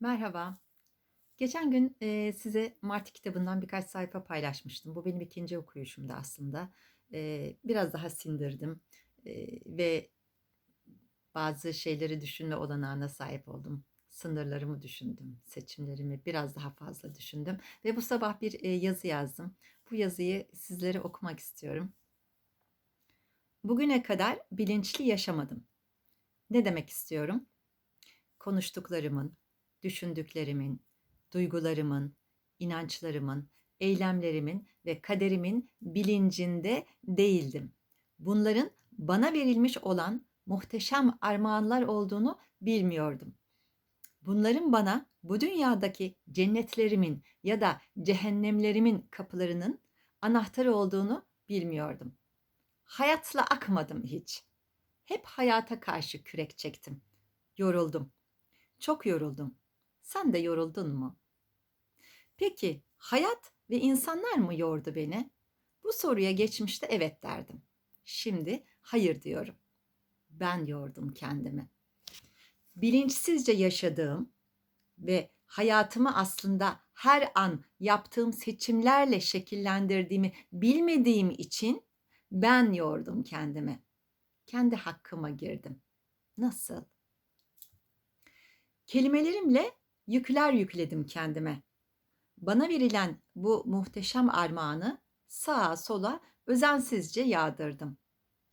Merhaba. Geçen gün eee, size Martı kitabından birkaç sayfa paylaşmıştım. Bu benim ikinci okuyuşumdu aslında. Eee, biraz daha sindirdim eee, ve bazı şeyleri düşünme olanağına sahip oldum. Sınırlarımı düşündüm, seçimlerimi biraz daha fazla düşündüm ve bu sabah bir eee, yazı yazdım. Bu yazıyı sizlere okumak istiyorum. Bugüne kadar bilinçli yaşamadım. Ne demek istiyorum? Konuştuklarımın, düşündüklerimin, duygularımın, inançlarımın, eylemlerimin ve kaderimin bilincinde değildim. Bunların bana verilmiş olan muhteşem armağanlar olduğunu bilmiyordum. Bunların bana bu dünyadaki cennetlerimin ya da cehennemlerimin kapılarının anahtarı olduğunu bilmiyordum. Hayatla akmadım hiç. Hep hayata karşı kürek çektim. Yoruldum. Çok yoruldum. Sen de yoruldun mu? Peki hayat ve insanlar mı yordu beni? Bu soruya geçmişte evet derdim. Şimdi hayır diyorum. Ben yordum kendimi. Bilinçsizce yaşadığım ve hayatımı aslında her an yaptığım seçimlerle şekillendirdiğimi bilmediğim için ben yordum kendimi. Kendi hakkıma girdim. Nasıl? Kelimelerimle yükler yükledim kendime. Bana verilen bu muhteşem armağanı sağa sola özensizce yağdırdım.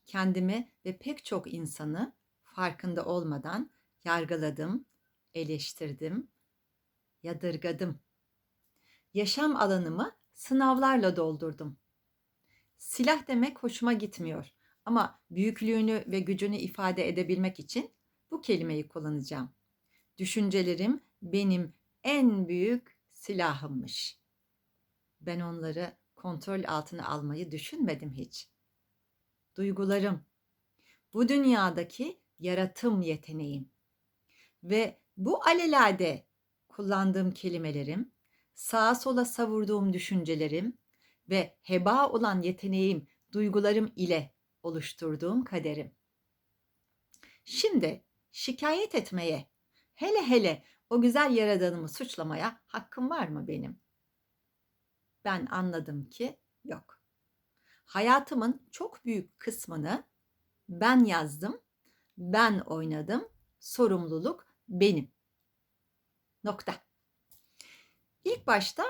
Kendimi ve pek çok insanı farkında olmadan yargıladım, eleştirdim, yadırgadım. Yaşam alanımı sınavlarla doldurdum. Silah demek hoşuma gitmiyor ama büyüklüğünü ve gücünü ifade edebilmek için bu kelimeyi kullanacağım. Düşüncelerim benim en büyük silahımmış. Ben onları kontrol altına almayı düşünmedim hiç. Duygularım, bu dünyadaki yaratım yeteneğim ve bu alelade kullandığım kelimelerim, sağa sola savurduğum düşüncelerim ve heba olan yeteneğim, duygularım ile oluşturduğum kaderim. Şimdi şikayet etmeye, hele hele o güzel yaradanımı suçlamaya hakkım var mı benim? Ben anladım ki yok. Hayatımın çok büyük kısmını ben yazdım, ben oynadım, sorumluluk benim. Nokta. İlk başta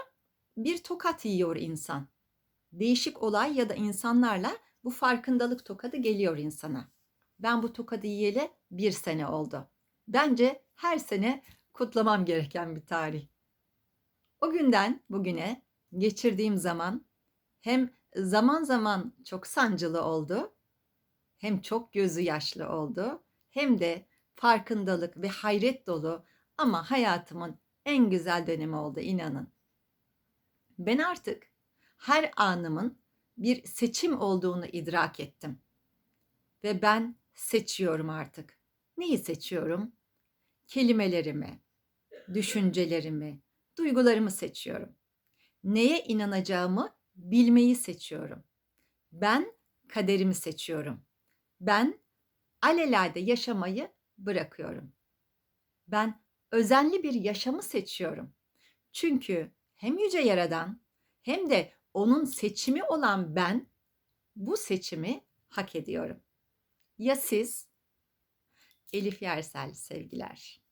bir tokat yiyor insan. Değişik olay ya da insanlarla bu farkındalık tokadı geliyor insana. Ben bu tokadı yiyeli bir sene oldu. Bence her sene kutlamam gereken bir tarih. O günden bugüne geçirdiğim zaman hem zaman zaman çok sancılı oldu, hem çok gözü yaşlı oldu, hem de farkındalık ve hayret dolu ama hayatımın en güzel dönemi oldu inanın. Ben artık her anımın bir seçim olduğunu idrak ettim. Ve ben seçiyorum artık. Neyi seçiyorum? Kelimelerimi, düşüncelerimi, duygularımı seçiyorum. Neye inanacağımı bilmeyi seçiyorum. Ben kaderimi seçiyorum. Ben alelade yaşamayı bırakıyorum. Ben özenli bir yaşamı seçiyorum. Çünkü hem yüce yaradan hem de onun seçimi olan ben bu seçimi hak ediyorum. Ya siz? Elif Yersel sevgiler.